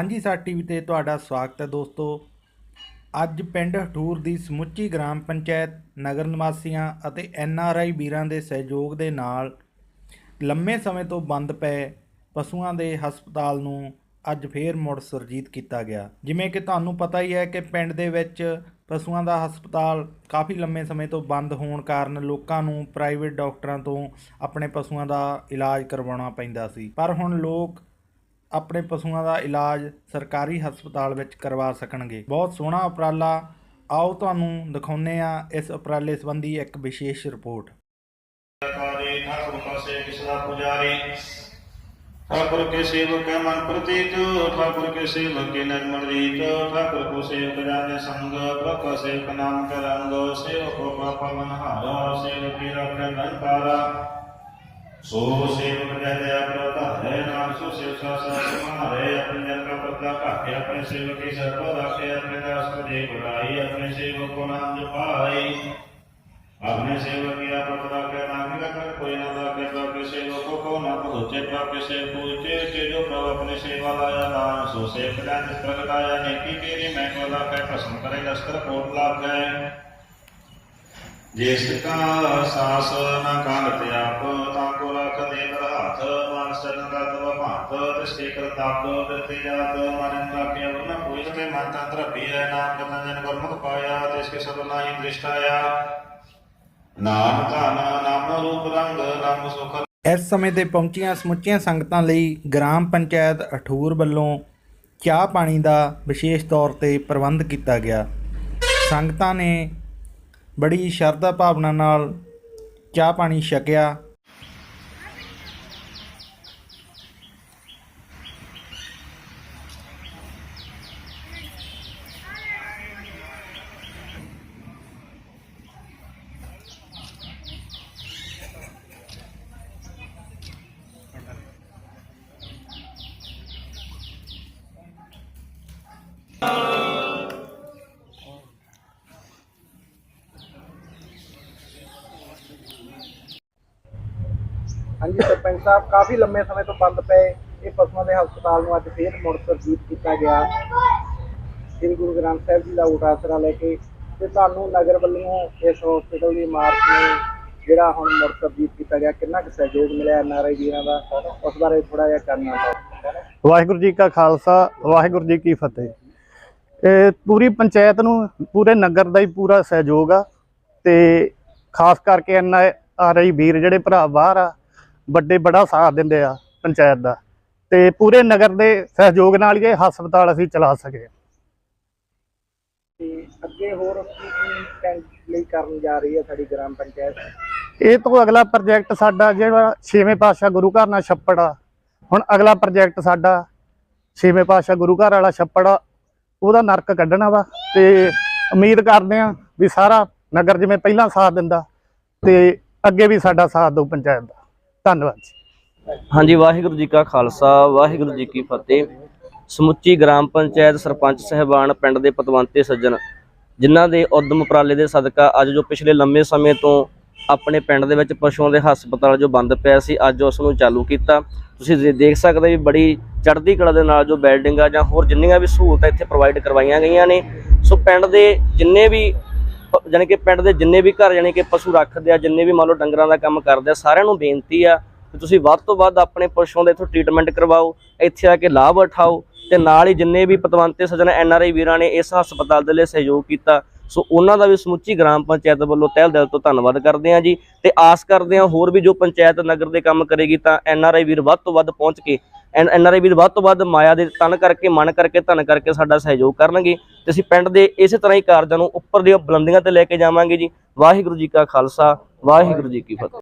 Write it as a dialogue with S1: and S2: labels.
S1: ਹਾਂਜੀ ਸਾ ਟੀਵੀ ਤੇ ਤੁਹਾਡਾ ਸਵਾਗਤ ਹੈ ਦੋਸਤੋ। ਅੱਜ ਪਿੰਡ ਹਟੂਰ ਦੀ ਸਮੁੱਚੀ ਗ੍ਰਾਮ ਪੰਚਾਇਤ, ਨਗਰ ਨਿਵਾਸੀਆਂ ਅਤੇ ਐਨ ਆਰ ਆਈ ਵੀਰਾਂ ਦੇ ਸਹਿਯੋਗ ਦੇ ਨਾਲ ਲੰਮੇ ਸਮੇਂ ਤੋਂ ਬੰਦ ਪਏ ਪਸ਼ੂਆਂ ਦੇ ਹਸਪਤਾਲ ਨੂੰ ਅੱਜ ਫੇਰ ਮੁੜ ਸੁਰਜੀਤ ਕੀਤਾ ਗਿਆ। ਜਿਵੇਂ ਕਿ ਤੁਹਾਨੂੰ ਪਤਾ ਹੀ ਹੈ ਕਿ ਪਿੰਡ ਦੇ ਵਿੱਚ ਪਸ਼ੂਆਂ ਦਾ ਹਸਪਤਾਲ ਕਾਫੀ ਲੰਮੇ ਸਮੇਂ ਤੋਂ ਬੰਦ ਹੋਣ ਕਾਰਨ ਲੋਕਾਂ ਨੂੰ ਪ੍ਰਾਈਵੇਟ ਡਾਕਟਰਾਂ ਤੋਂ ਆਪਣੇ ਪਸ਼ੂਆਂ ਦਾ ਇਲਾਜ ਕਰਵਾਉਣਾ ਪੈਂਦਾ ਸੀ। ਪਰ ਹੁਣ ਲੋਕ ਆਪਣੇ ਪਸ਼ੂਆਂ ਦਾ ਇਲਾਜ ਸਰਕਾਰੀ ਹਸਪਤਾਲ ਵਿੱਚ ਕਰਵਾ ਸਕਣਗੇ। ਬਹੁਤ ਸੋਹਣਾ ਉਪਰਾਲਾ। ਆਓ ਤੁਹਾਨੂੰ ਦਿਖਾਉਨੇ ਆ ਇਸ ਉਪਰਾਲੇ ਸੰਬੰਧੀ ਇੱਕ ਵਿਸ਼ੇਸ਼ ਰਿਪੋਰਟ।
S2: ਠਾਕੁਰ ਪਾਸੇ ਕਿਸਲਾ ਕੇ ਮਨ ਪ੍ਰਤੀਤ, ਠਾਕੁਰ ਕੇ ਸੇਵਕ ਨਰਮਨ ਰੀਤ, ਠਾਕੁਰ ਕੋ ਸੇਵਕ ਜਾਣੇ ਸੰਗ, ਪ੍ਰਭ ਸੇਵਕ ਨਾਮ ਕਰੰਗ ਸੇਵਕ ਕੋ ਪਵਨ ਹਾਰਾ ਸੇਵਕੀ ਰਖਣ ਪਾਰਾ ਸੋ ਸੇਵਕ ਜਨ ਆਪਣਾ ਧਾਰੇ, ਨਾਮ ਸੋ ਸੇਵ ਸਾ ਸਮਾਰੇ ਆਪਣੇ ਜਨ ਕਾ ਪਰਦਾ ਘਾਟੇ, ਆਪਣੇ ਸੇਵਕ ਕੀ ਸਰਬ ਰਾਖੇ ਆਪਣੇ ਦਾਸ ਕੋ ਦੇ ਬੁਲਾਈ, ਆਪਣੇ ਸੇਵਕ ਕੋ ਨਾਮ ਜਪਾਈ। ਆਪਣੇ ਸੇਵਕ ਕੀ ਆਪ ਪਰਦਾ ਕੇ ਨਾਮ ਕੀ ਕਰ ਕੋਈ ਨਾ ਦਾ ਕੇ ਤਾਂ ਕੇ ਸੇਵਕ ਕੋ ਨਾ ਪਹੁੰਚੇ ਪ੍ਰਭ ਕੇ ਸੇਵ ਪਹੁੰਚੇ ਤੇ ਜੋ ਪ੍ਰਭ ਆਪਣੇ ਸੇਵਾ ਲਾਇਆ ਨਾਮ ਸੋ ਸੇਵਕ ਦਾ ਜਿਸ ਪ੍ਰਗਟਾਇਆ ਨੇਕੀ ਤੇਰੀ ਮੈਂ ਕੋ ਦਾ ਕੇ ਭਸਮ ਕਰੇ, ਦਸਤਰ ਕੋਟ ਲਾਭ ਗਏ ਜਿਸ ਕਾ ਸਾਸ ਨਾ ਕਾਲ ਤੇ ਆਪ ਭਗਤ ਰਿਸ਼ਤੇ ਕਰਤਾਬ ਦਿੱਤੇ ਜਾਤ, ਮਾਰਨ ਦਾ ਪਿਆ ਵਰਨਾ ਕੋਈ ਤੇ ਮਨ ਤਾਂ ਧਰਪੀ ਹੈ, ਨਾਮ ਕਰਨਾ ਜਨ ਗੁਰਮੁਖ ਪਾਇਆ, ਤੇ ਇਸ ਕੇ ਸਭ ਨਾਹੀ ਦ੍ਰਿਸ਼ਟ ਨਾਮ ਧਨ, ਨਾਮ ਰੂਪ ਰੰਗ, ਨਾਮ ਸੁਖ।
S1: ਇਸ ਸਮੇਂ ਤੇ ਪਹੁੰਚੀਆਂ ਸਮੁੱਚੀਆਂ ਸੰਗਤਾਂ ਲਈ ਗ੍ਰਾਮ ਪੰਚਾਇਤ ਅਠੂਰ ਵੱਲੋਂ ਚਾਹ ਪਾਣੀ ਦਾ ਵਿਸ਼ੇਸ਼ ਤੌਰ ਤੇ ਪ੍ਰਬੰਧ ਕੀਤਾ ਗਿਆ। ਸੰਗਤਾਂ ਨੇ ਬੜੀ ਸ਼ਰਧਾ ਭਾਵਨਾ ਨਾਲ ਚਾਹ ਪਾਣੀ ਛਕਿਆ।
S3: ਹਾਂਜੀ, ਸਰਪੰਚ ਸਾਹਿਬ, ਕਾਫੀ ਲੰਮੇ ਸਮੇਂ ਤੋਂ ਬੰਦ ਪਏ ਇਹ ਪਸ਼ੂਆਂ ਦੇ ਹਸਪਤਾਲ ਨੂੰ ਅੱਜ ਫੇਰ ਮੁੜ ਸਰਜੀਤ ਕੀਤਾ ਗਿਆ। ਸ੍ਰੀ ਗੁਰੂ ਗ੍ਰੰਥ ਸਾਹਿਬ ਜੀ ਦਾ ਊਟ ਲੈ ਕੇ ਤੇ ਤੁਹਾਨੂੰ ਨਗਰ ਵੱਲੋਂ ਇਸ ਹਸਪਤਾਲ ਦੀ ਇਮਾਰਤ ਨੂੰ ਜਿਹੜਾ ਹੁਣ ਮੁੜ ਸਰਜੀਤ ਕੀਤਾ ਗਿਆ, ਕਿੰਨਾ ਕੁ ਸਹਿਯੋਗ ਮਿਲਿਆ ਐਨਆਰਆਈ ਵੀਰਾਂ ਦਾ? ਉਸ ਬਾਰੇ ਥੋੜਾ ਜਿਹਾ ਕਰਨਾ
S4: ਵਾਹਿਗੁਰੂ ਜੀ ਕਾ ਖਾਲਸਾ, ਵਾਹਿਗੁਰੂ ਜੀ ਕੀ ਫਤਿਹ। ਇਹ ਪੂਰੀ ਪੰਚਾਇਤ ਨੂੰ, ਪੂਰੇ ਨਗਰ ਦਾ ਹੀ ਪੂਰਾ ਸਹਿਯੋਗ ਆ ਤੇ ਖਾਸ ਕਰਕੇ ਐਨ ਆਰ ਆਈ ਵੀਰ ਜਿਹੜੇ ਭਰਾ ਬਾਹਰ ਆ ਵੱਡੇ ਬੜਾ ਸਾਥ ਦਿੰਦੇ ਆ ਪੰਚਾਇਤ ਦਾ। ਤੇ ਪੂਰੇ ਨਗਰ ਦੇ ਸਹਿਯੋਗ ਨਾਲ ਇਹ ਹਸਪਤਾਲ ਅਸੀਂ ਚਲਾ ਸਕੇ।
S3: ਤੇ ਅੱਗੇ ਹੋਰ ਕੀ ਲਈ ਕਰਨ ਜਾ ਰਹੀ ਹੈ ਸਾਡੀ ਗ੍ਰਾਮ ਪੰਚਾਇਤ?
S4: ਇਹ ਤੋਂ ਅਗਲਾ ਪ੍ਰੋਜੈਕਟ ਸਾਡਾ ਜਿਹੜਾ ਛੇਵੇਂ ਪਾਤਸ਼ਾਹ ਗੁਰੂ ਘਰ ਨਾਲ ਛੱਪੜ ਆ। ਹੁਣ ਅਗਲਾ ਪ੍ਰੋਜੈਕਟ ਸਾਡਾ ਛੇਵੇਂ ਪਾਤਸ਼ਾਹ ਗੁਰੂ ਘਰ ਵਾਲਾ ਛੱਪੜ ਆ ਉਹਦਾ ਨਰਕ ਕੱਢਣਾ ਵਾ। ਤੇ ਉਮੀਦ ਕਰਦੇ ਆ ਵੀ ਸਾਰਾ ਨਗਰ ਜਿਵੇਂ ਪਹਿਲਾਂ ਸਾਥ ਦਿੰਦਾ ਤੇ ਅੱਗੇ ਵੀ ਸਾਡਾ ਸਾਥ ਦਿਓ ਪੰਚਾਇਤ ਦਾ। ਧੰਨਵਾਦ ਜੀ।
S5: ਹਾਂਜੀ, ਵਾਹਿਗੁਰੂ ਜੀ ਕਾ ਖਾਲਸਾ, ਵਾਹਿਗੁਰੂ ਜੀ ਕੀ ਫਤਿਹ। ਸਮੁੱਚੀ ਗ੍ਰਾਮ ਪੰਚਾਇਤ ਸਰਪੰਚ ਸਹਿਬਾਨ ਪਿੰਡ ਦੇ ਪਤਵੰਤੇ ਸੱਜਣ, ਜਿਨ੍ਹਾਂ ਦੇ ਉਦਮ ਉਪਰਾਲੇ ਦੇ ਸਦਕਾ ਅੱਜ ਜੋ ਪਿਛਲੇ ਲੰਮੇ ਸਮੇਂ ਤੋਂ ਆਪਣੇ ਪਿੰਡ ਦੇ ਵਿੱਚ ਪਸ਼ੂਆਂ ਦੇ ਹਸਪਤਾਲ ਜੋ ਬੰਦ ਪਿਆ ਸੀ, ਅੱਜ ਉਸ ਨੂੰ ਚਾਲੂ ਕੀਤਾ। ਤੁਸੀਂ ਦੇ- ਦੇਖ ਸਕਦੇ ਵੀ ਬੜੀ ਚੜ੍ਹਦੀ ਕਲਾ ਦੇ ਨਾਲ ਜੋ ਬਿਲਡਿੰਗਾਂ ਜਾਂ ਹੋਰ ਜਿੰਨੀਆਂ ਵੀ ਸਹੂਲਤਾਂ ਇੱਥੇ ਪ੍ਰੋਵਾਈਡ ਕਰਵਾਈਆਂ ਗਈਆਂ ਨੇ, ਸੋ ਪਿੰਡ ਦੇ ਜਿੰਨੇ ਵੀ ਪ- ਜਾਣੀ ਕਿ ਪਿੰਡ ਦੇ ਜਿੰਨੇ ਵੀ ਘਰ ਜਾਣੀ ਕਿ ਪਸ਼ੂ ਰੱਖਦੇ ਆ, ਜਿੰਨੇ ਵੀ ਮੰਨ ਲਓ ਡੰਗਰਾਂ ਦਾ ਕੰਮ ਕਰਦੇ ਆ, ਸਾਰਿਆਂ ਨੂੰ ਬੇਨਤੀ ਆ ਕਿ ਤੁਸੀਂ ਵੱਧ ਤੋਂ ਵੱਧ ਆਪਣੇ ਪਸ਼ੂਆਂ ਦੇ ਇੱਥੋਂ ਟ੍ਰੀਟਮੈਂਟ ਕਰਵਾਓ, ਇੱਥੇ ਆ ਕੇ ਲਾਭ ਉਠਾਓ ਤੇ ਨਾਲ ਹੀ ਜਿੰਨੇ ਵੀ ਪਤਵੰਤੇ ਸਜਣ ਐਨ ਆਰ ਆਈ ਵੀਰਾਂ ਨੇ ਇਸ ਹਸਪਤਾਲ ਦੇ ਲਈ ਸਹਿਯੋਗ ਕੀਤਾ ਸੋ ਉਹਨਾਂ ਦਾ ਵੀ ਸਮੁੱਚੀ ਗ੍ਰਾਮ ਪੰਚਾਇਤ ਵੱਲੋਂ ਤਹਿਲ ਦਿਲ ਤੋਂ ਧੰਨਵਾਦ ਕਰਦੇ ਹਾਂ ਜੀ ਤੇ ਆਸ ਕਰਦੇ ਹਾਂ ਹੋਰ ਵੀ ਜੋ ਪੰਚਾਇਤ ਨਗਰ ਦੇ ਕੰਮ ਕਰੇਗੀ ਤਾਂ ਐਨ ਆਰ ਆਈ ਵੀਰ ਵੱਧ ਤੋਂ ਵੱਧ ਪਹੁੰਚ ਕੇ ਐਨ ਆਰ ਆਈ ਵੀਰ ਵੱਧ ਤੋਂ ਵੱਧ ਮਾਇਆ ਦੇ ਤਨ ਕਰਕੇ, ਮਨ ਕਰਕੇ, ਧਨ ਕਰਕੇ ਸਾਡਾ ਸਹਿਯੋਗ ਕਰਨਗੇ ਤੇ ਅਸੀਂ ਪਿੰਡ ਦੇ ਇਸੇ ਤਰ੍ਹਾਂ ਹੀ ਕਾਰਜਾਂ ਨੂੰ ਉੱਪਰ ਦੀਆਂ ਬੁਲੰਦੀਆਂ ਤੇ ਲੈ ਕੇ ਜਾਵਾਂਗੇ ਜੀ। ਵਾਹਿਗੁਰੂ ਜੀ ਕਾ ਖਾਲਸਾ, ਵਾਹਿਗੁਰੂ ਜੀ ਕੀ ਫਤਿਹ।